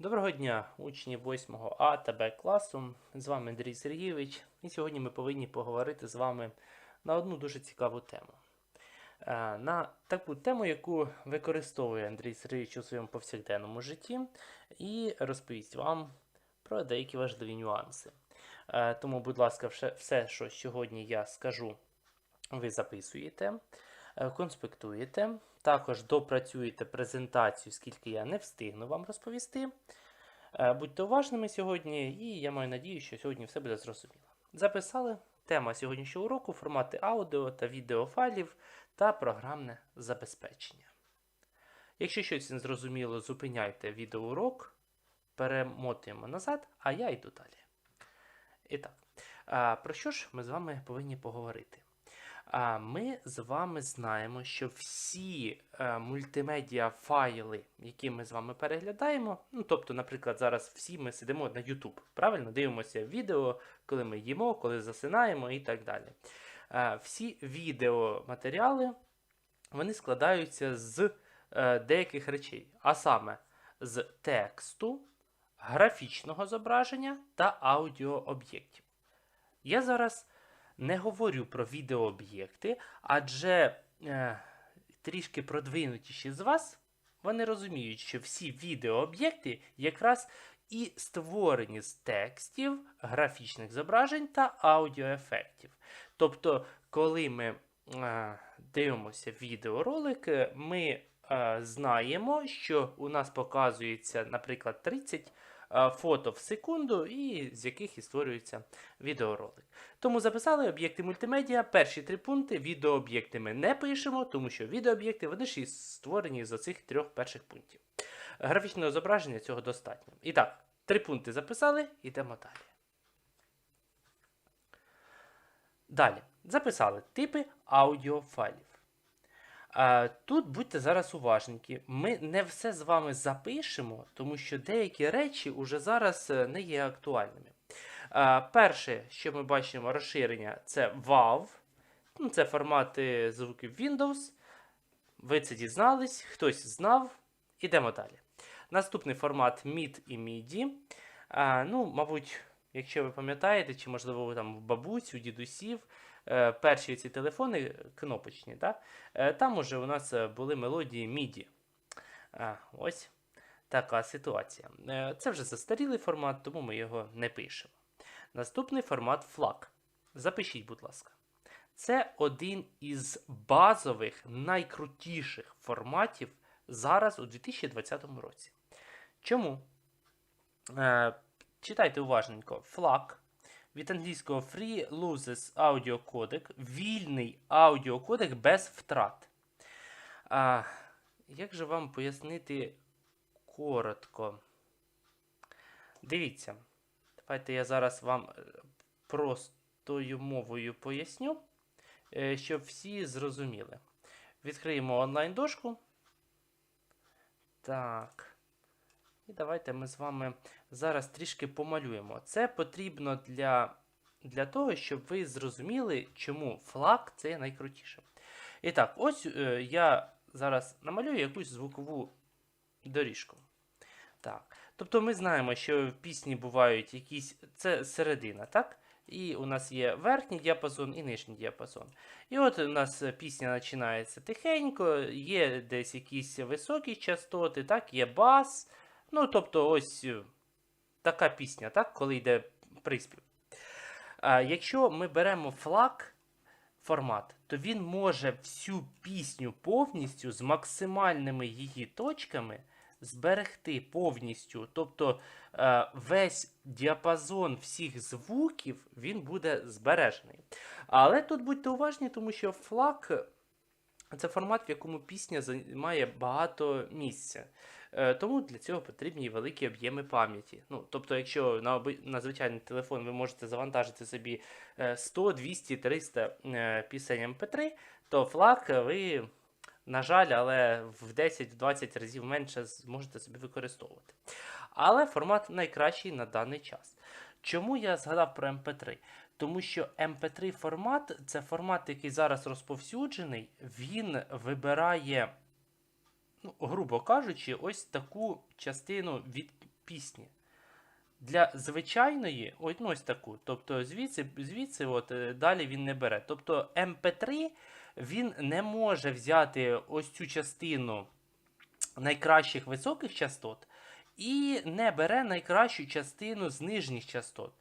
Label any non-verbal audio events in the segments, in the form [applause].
Доброго дня, учні 8 А та Б класу. З вами Андрій Сергійович, і сьогодні ми повинні поговорити з вами на одну дуже цікаву тему. Е, На таку тему, яку використовує Андрій Сергійович у своєму повсякденному житті, і розповість вам про деякі важливі нюанси. Е, Тому, будь ласка, все- що сьогодні я скажу, ви записуєте, е, конспектуєте. Також допрацюєте презентацію, скільки я не встигну вам розповісти. Е, Будьте уважними сьогодні, і я маю надію, що сьогодні все буде зрозуміло. Записали тема сьогоднішнього уроку формати аудіо та відеофайлів та програмне забезпечення. Якщо щось не зрозуміло, зупиняйте відеоурок, перемотуємо назад, а я йду далі. І так, про що ж ми з вами повинні поговорити? Ми з вами знаємо, що всі е, мультимедіа файли, які ми з вами переглядаємо, ну тобто, наприклад, зараз всі ми сидимо на YouTube, правильно дивимося відео, коли ми їмо, коли засинаємо і так далі. Е, всі відеоматеріали вони складаються з е, деяких речей, а саме з тексту, графічного зображення та аудіооб'єктів. Я зараз не говорю про відеооб'єкти, адже е, трішки продвинутіші з вас вони розуміють, що всі відеооб'єкти якраз і створені з текстів, графічних зображень та аудіоефектів. Тобто, коли ми е, дивимося відеоролик, е, ми е, знаємо, що у нас показується, наприклад, 30 е, фото в секунду, і з яких і створюється відеоролик. Тому записали об'єкти мультимедіа. Перші три пункти відеооб'єкти ми не пишемо, тому що відеооб'єкти вони ж і створені з оцих трьох перших пунктів. Графічного зображення цього достатньо. І так, три пункти записали, йдемо далі. Далі. Записали типи аудіофайлів. Тут будьте зараз уважненькі. Ми не все з вами запишемо, тому що деякі речі уже зараз е, не є актуальними. Перше, що ми бачимо розширення, це WAV. Ну, Це формати звуків Windows. Ви це дізнались, хтось знав. Ідемо далі. Наступний формат MID і MIDI. Ну, мабуть, якщо ви пам'ятаєте, чи можливо ви там бабусь, у дідусів, перші ці телефони кнопочні, да? е, там уже у нас е, були мелодії MIDI. Ось така ситуація. Е, Це вже застарілий формат, тому ми його не пишемо. Наступний формат FLAC. Запишіть, будь ласка. Це один із базових, найкрутіших форматів зараз у 2020 році. Чому? Е, читайте уважненько. FLAC від англійського Free Audio Codec. Вільний аудіокодек без втрат. А, як же вам пояснити коротко? Дивіться. Давайте я зараз вам е, простою мовою поясню, е, щоб всі зрозуміли. Відкриємо онлайн-дошку. Так. І давайте ми з вами зараз трішки помалюємо. Це потрібно для, для того, щоб ви зрозуміли, чому флаг це найкрутіше. І так, ось е, я зараз намалюю якусь звукову доріжку. Так. Тобто ми знаємо, що в пісні бувають якісь. Це середина, так? І у нас є верхній діапазон і нижній діапазон. І от у нас пісня починається тихенько, є десь якісь високі частоти, так, є бас. Ну, тобто, ось е, така пісня, так, коли йде приспів. А, якщо ми беремо флаг формат, то він може всю пісню повністю з максимальними її точками зберегти повністю. Тобто е, весь діапазон всіх звуків він буде збережений. Але тут будьте уважні, тому що флаг це формат, в якому пісня займає багато місця. Е, Тому для цього потрібні великі об'єми пам'яті. Ну, тобто, якщо на, на звичайний телефон ви можете завантажити собі е, 100, 200, 300 е, пісень MP3, то флаг ви, на жаль, але в 10-20 разів менше зможете собі використовувати. Але формат найкращий на даний час. Чому я згадав про MP3? Тому що MP3 формат це формат, який зараз розповсюджений, він вибирає, ну, грубо кажучи, ось таку частину від пісні. Для звичайної, ось, ну, ось таку. Тобто звідси, звідси от, е, далі він не бере. Тобто MP3 він не може взяти ось цю частину найкращих високих частот і не бере найкращу частину з нижніх частот.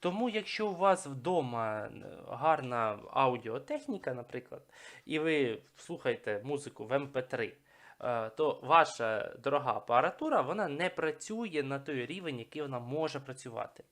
Тому, якщо у вас вдома гарна аудіотехніка, наприклад, і ви слухаєте музику в MP3, е, то ваша дорога апаратура вона не працює на той рівень, який вона може працювати.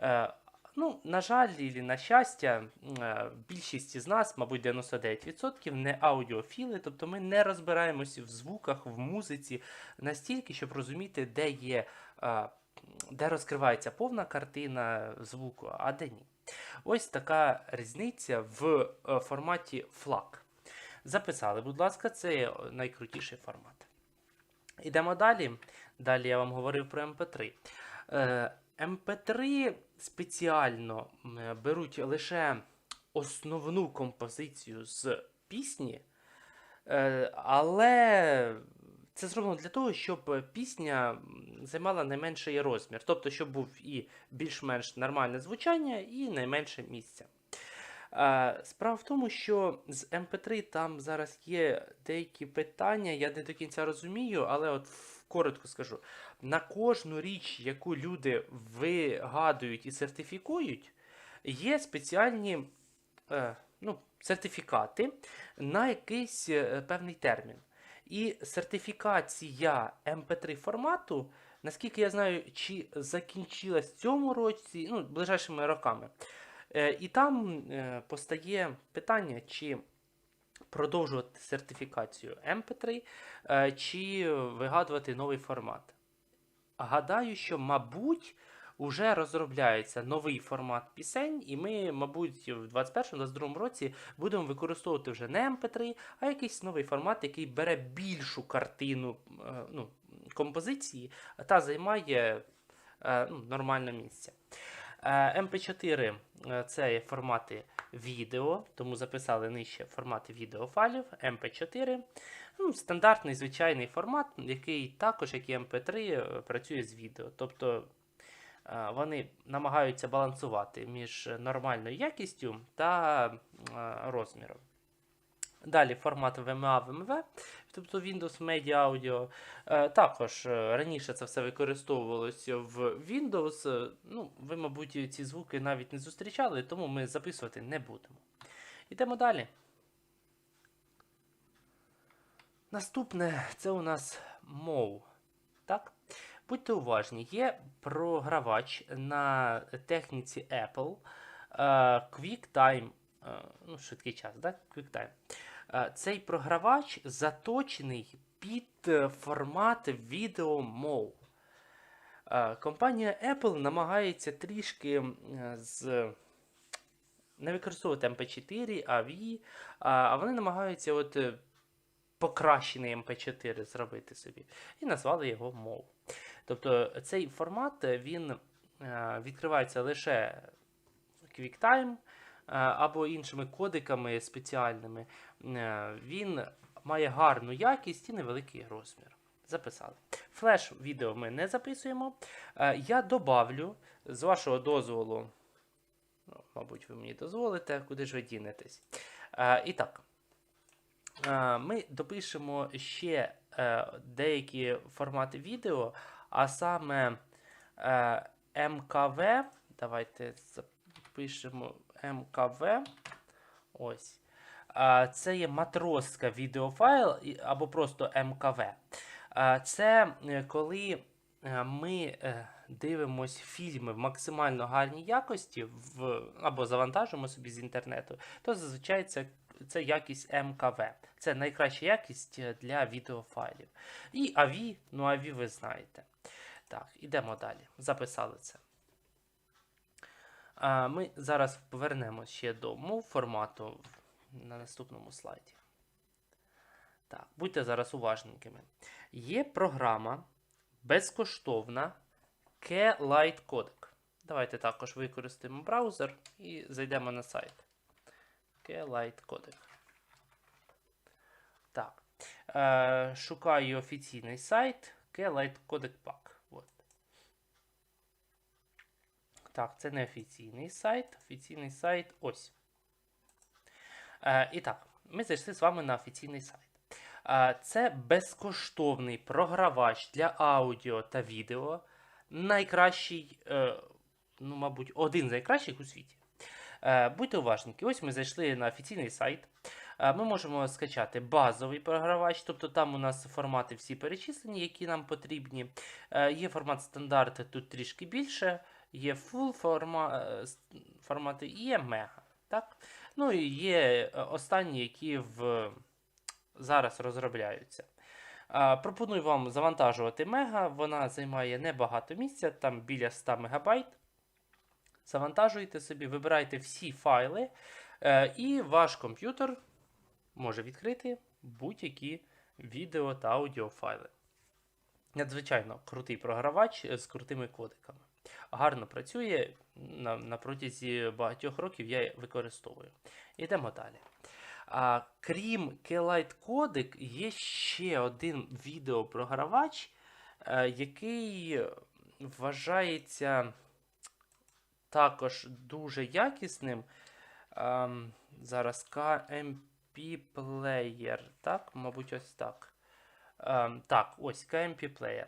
Е, Ну, на жаль, і на щастя, е, більшість з нас, мабуть, 99%, не аудіофіли, тобто ми не розбираємося в звуках, в музиці настільки, щоб розуміти, де є, е, де розкривається повна картина звуку, а де ні. Ось така різниця в е, форматі FLAC. Записали, будь ласка, це найкрутіший формат. Ідемо далі. Далі я вам говорив про MP3. Е, MP3 спеціально е, беруть лише основну композицію з пісні, е, але це зроблено для того, щоб пісня займала найменший розмір. Тобто, щоб був і більш-менш нормальне звучання, і найменше місця. Справа в тому, що з MP3 там зараз є деякі питання, я не до кінця розумію, але от коротко скажу. На кожну річ, яку люди вигадують і сертифікують, є спеціальні е, ну, сертифікати на якийсь е, певний термін. І сертифікація MP3 формату, наскільки я знаю, чи закінчилась в цьому році, ну, ближайшими роками. Е, І там е, постає питання, чи продовжувати сертифікацію MP3, е, чи вигадувати новий формат. Гадаю, що, мабуть, уже розробляється новий формат пісень, і ми, мабуть, в 2021-2022 році будемо використовувати вже не MP3, а якийсь новий формат, який бере більшу картину ну, композиції та займає ну, нормальне місце. Е, MP4 е, це є формати відео, тому записали нижче формати відеофайлів. MP4 ну, стандартний звичайний формат, який також, як і MP3, е, працює з відео. Тобто е, вони намагаються балансувати між нормальною якістю та е, розміром. Далі формат VMA VMV, тобто Windows Media Audio. Е, Також е, раніше це все використовувалося в Windows. Е, Ну, ви, мабуть, ці звуки навіть не зустрічали, тому ми записувати не будемо. Йдемо далі. Наступне це у нас MOV. Так? Будьте уважні, є програвач на техніці Apple QuickTime, ну, швидкий час, так? QuickTime. Е, Цей програвач заточений під е, формат відео MOV. Е, Компанія Apple намагається трішки з не використовувати MP4, AV, а, вони намагаються от покращений MP4 зробити собі. І назвали його MOV. Тобто цей формат він відкривається лише QuickTime або іншими кодиками спеціальними. Е, Він має гарну якість і невеликий розмір. Записали. Флеш відео ми не записуємо. Е, Я добавлю, з вашого дозволу, ну, мабуть, ви мені дозволите, куди ж ви дінетесь. Е, І так, е, ми допишемо ще е, деякі формати відео, а саме е, МКВ. Давайте запишемо МКВ. Ось. Це є матроска відеофайл або просто МКВ. Це е, коли е, ми е, дивимось фільми в максимально гарній якості в, або завантажуємо собі з інтернету, то зазвичай це, це якість МКВ. Це найкраща якість для відеофайлів. І AVI, ну AVI ви знаєте. Так, ідемо далі. Записали це. Ми зараз повернемось ще до мов формату на наступному слайді. Так, будьте зараз уважненькими. Є програма безкоштовна K-Lite Codec. Давайте також використаємо браузер і зайдемо на сайт. K-Lite Codec. Так. Е, шукаю офіційний сайт K-Lite Codec Pack. От. Так, це не офіційний сайт. Офіційний сайт ось. Е, і так, ми зайшли з вами на офіційний сайт. Е, це безкоштовний програвач для аудіо та відео. Найкращий, е, ну, мабуть, один з найкращих у світі. Е, будьте уважники, ось ми зайшли на офіційний сайт. Е, Ми можемо скачати базовий програвач, тобто там у нас формати всі перечислені, які нам потрібні. Е, Є формат стандарт, тут трішки більше, є full форма, е, формати і є мега. Так? Ну і є е, останні, які в... зараз розробляються. Пропоную вам завантажувати мега, вона займає небагато місця, там біля 100 МБ. Завантажуєте собі, вибирайте всі файли, е, і ваш комп'ютер може відкрити будь-які відео та аудіофайли. Надзвичайно крутий програвач з крутими кодиками. Гарно працює на, на протязі багатьох років я використовую. Йдемо далі. А, крім Kelight Codec, є ще один відеопрогравач, е, який вважається також дуже якісним. Ем, зараз KMP Player. Так, мабуть, ось так. Ем, так, ось KMP Player.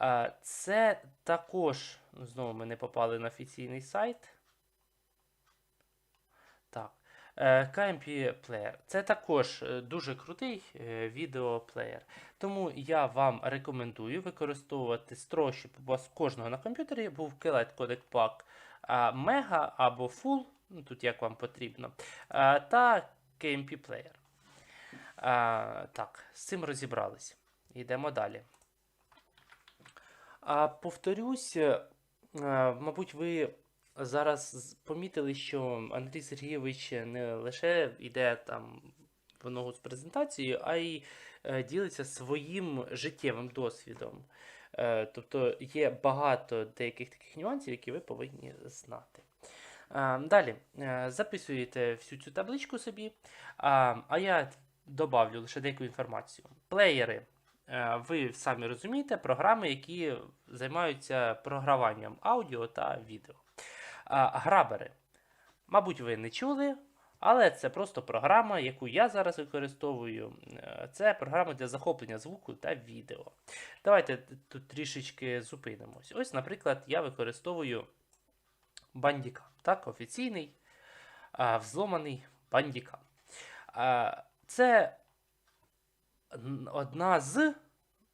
Е, це також, ну, знову ми не попали на офіційний сайт. Так. е, KMP Player. Це також е, дуже крутий е, відеоплеєр. Тому я вам рекомендую використовувати строго, щоб у вас кожного на комп'ютері був Kelight Codec Pack Mega або Full, ну, тут як вам потрібно, та KMP Player. Так, з цим розібрались. Йдемо далі. А, повторюсь, мабуть, ви зараз помітили, що Андрій Сергійович не лише йде там в ногу з презентацією, а й е, ділиться своїм життєвим досвідом. Е, Тобто є багато деяких таких нюансів, які ви повинні знати. Е, Далі е, записуєте всю цю табличку собі, а я добавлю лише деяку інформацію. Плеєри, е, ви самі розумієте, програми, які займаються програванням аудіо та відео. А, Грабери. Мабуть, ви не чули, але це просто програма, яку я зараз використовую. Е, Це програма для захоплення звуку та відео. Давайте тут трішечки зупинимось. Ось, наприклад, я використовую Bandicam. Так, офіційний а, взломаний. А, Це одна з,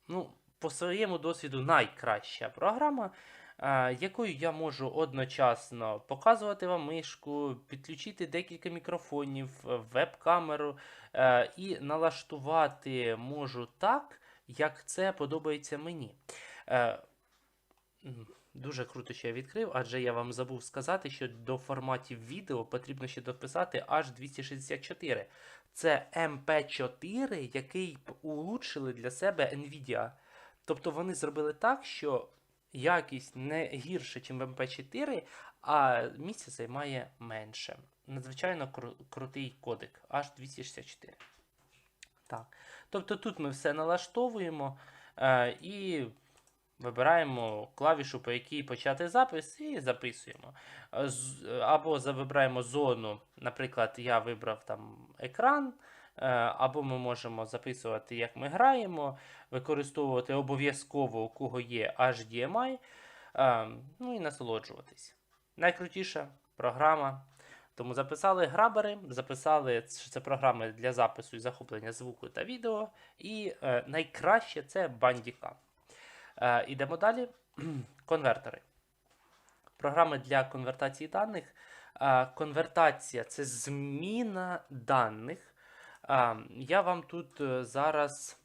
ну, по своєму досвіду, найкраща програма, а, якою я можу одночасно показувати вам мишку, підключити декілька мікрофонів, е, веб-камеру е, і налаштувати можу так, як це подобається мені. Е, Дуже круто, що я відкрив, адже я вам забув сказати, що до форматів відео потрібно ще дописати аж 264. Це MP4, який п- улучшили для себе Nvidia. Тобто вони зробили так, що якість не гірше, ніж в MP4, а місця займає менше. Надзвичайно кру- крутий кодек, аж 264. Так. Тобто тут ми все налаштовуємо е, і вибираємо клавішу, по якій почати запис, і записуємо. Або вибираємо зону, наприклад, я вибрав там екран, або ми можемо записувати, як ми граємо, використовувати обов'язково, у кого є HDMI, е, ну і насолоджуватись. Найкрутіша програма. Тому записали грабери, записали, що це програми для запису і захоплення звуку та відео. І е, найкраще це Bandicam. Е, ідемо далі. [clears throat] Конвертери. Програми для конвертації даних. Е, конвертація це зміна даних. Я вам тут е, зараз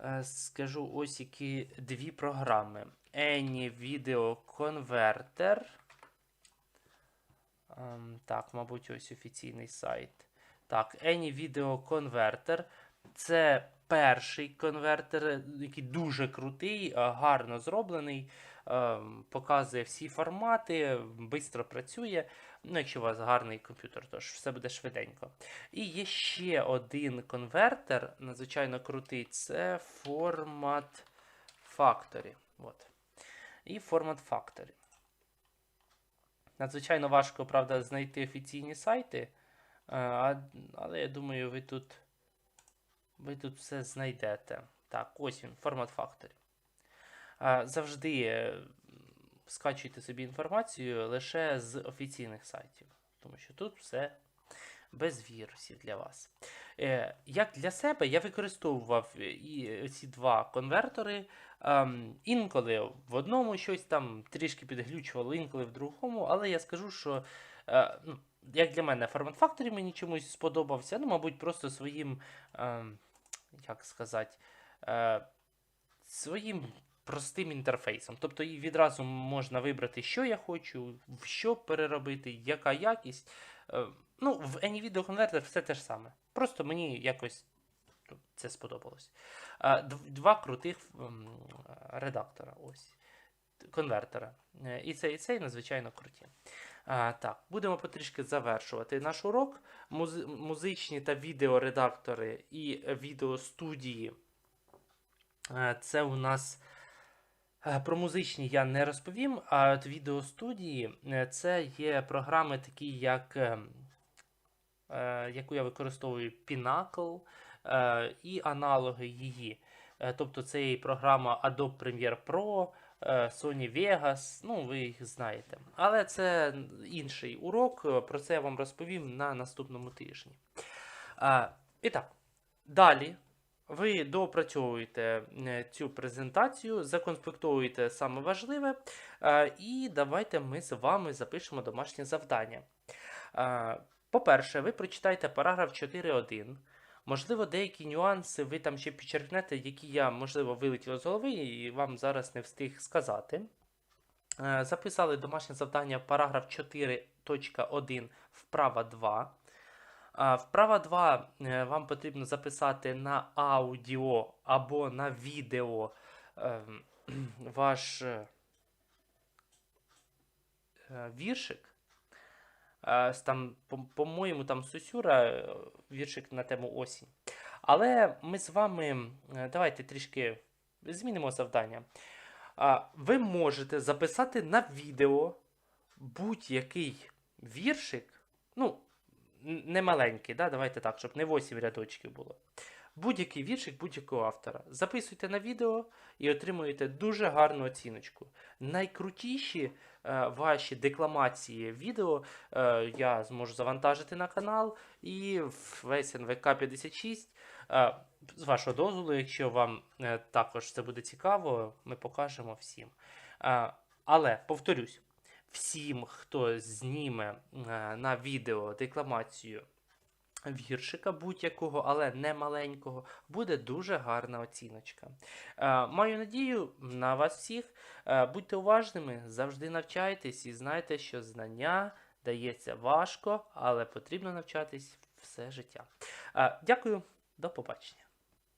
е, скажу ось які дві програми. Any Video Converter. Так, мабуть, ось офіційний сайт. Так, Any Video Converter. Це перший конвертер, е, який дуже крутий, гарно зроблений. ем, Показує всі формати, швидко працює. Ну, якщо у вас гарний комп'ютер, то ж все буде швиденько. І є ще один конвертер, надзвичайно крутий, це Format Factory. От. І Format Factory. Надзвичайно важко, правда, знайти офіційні сайти, е, але я думаю, ви тут, ви тут все знайдете. Так, ось він, формат Factory. Е, Завжди е, скачуйте собі інформацію лише з офіційних сайтів, тому що тут все без вірусів для вас. Е, Як для себе я використовував е, і ці два конвертори. Ем, інколи в одному щось там трішки підглючувало, інколи в другому, але я скажу, що е, ну, як для мене формат Factory мені чомусь сподобався, ну, мабуть, просто своїм, ем, як сказати, е, своїм простим інтерфейсом. Тобто і відразу можна вибрати, що я хочу, в що переробити, яка якість. Е, ну, в AnyVideo Converter все те ж саме. Просто мені якось ну, це сподобалось. Два крутих редактора. Ось. Конвертера. Е, І цей, і цей надзвичайно круті. А, так, будемо потрішки завершувати наш урок. Музи- музичні та відеоредактори і відеостудії. Е, Це у нас. Е, Про музичні я не розповім, а от відеостудії е, це є програми, такі як, е, яку я використовую Pinnacle і аналоги її. Тобто це і програма Adobe Premiere Pro, Sony Vegas, ну ви їх знаєте. Але це інший урок, про це я вам розповім на наступному тижні. І так, далі ви доопрацьовуєте е, цю презентацію, законспектуєте саме важливе, е, і давайте ми з вами запишемо домашнє завдання. Е, По-перше, ви прочитайте параграф 4.1. Можливо, деякі нюанси ви там ще підчеркнете, які я, можливо, вилетіло з голови і вам зараз не встиг сказати. Записали домашнє завдання параграф 4.1 вправа 2. Вправа 2 е, вам потрібно записати на аудіо або на відео ем, [clears throat] ваш е, е, віршик. Там, по- по-моєму, там Сусюра, віршик на тему осінь. Але ми з вами давайте трішки змінимо завдання. Ви можете записати на відео будь-який віршик. Ну, не маленький, да? давайте так, щоб не 8 рядочків було. Будь-який віршик будь-якого автора. Записуйте на відео і отримуєте дуже гарну оціночку. Найкрутіші е, ваші декламації відео е, я зможу завантажити на канал і весь НВК 56. Е, з вашого дозволу, якщо вам е, також це буде цікаво, ми покажемо всім. Е, але повторюсь, всім, хто зніме е, на відео декламацію віршика будь-якого, але не маленького, буде дуже гарна оціночка. Е, Маю надію на вас всіх. Е, Будьте уважними, завжди навчайтесь і знайте, що знання дається важко, але потрібно навчатись все життя. Дякую, до побачення.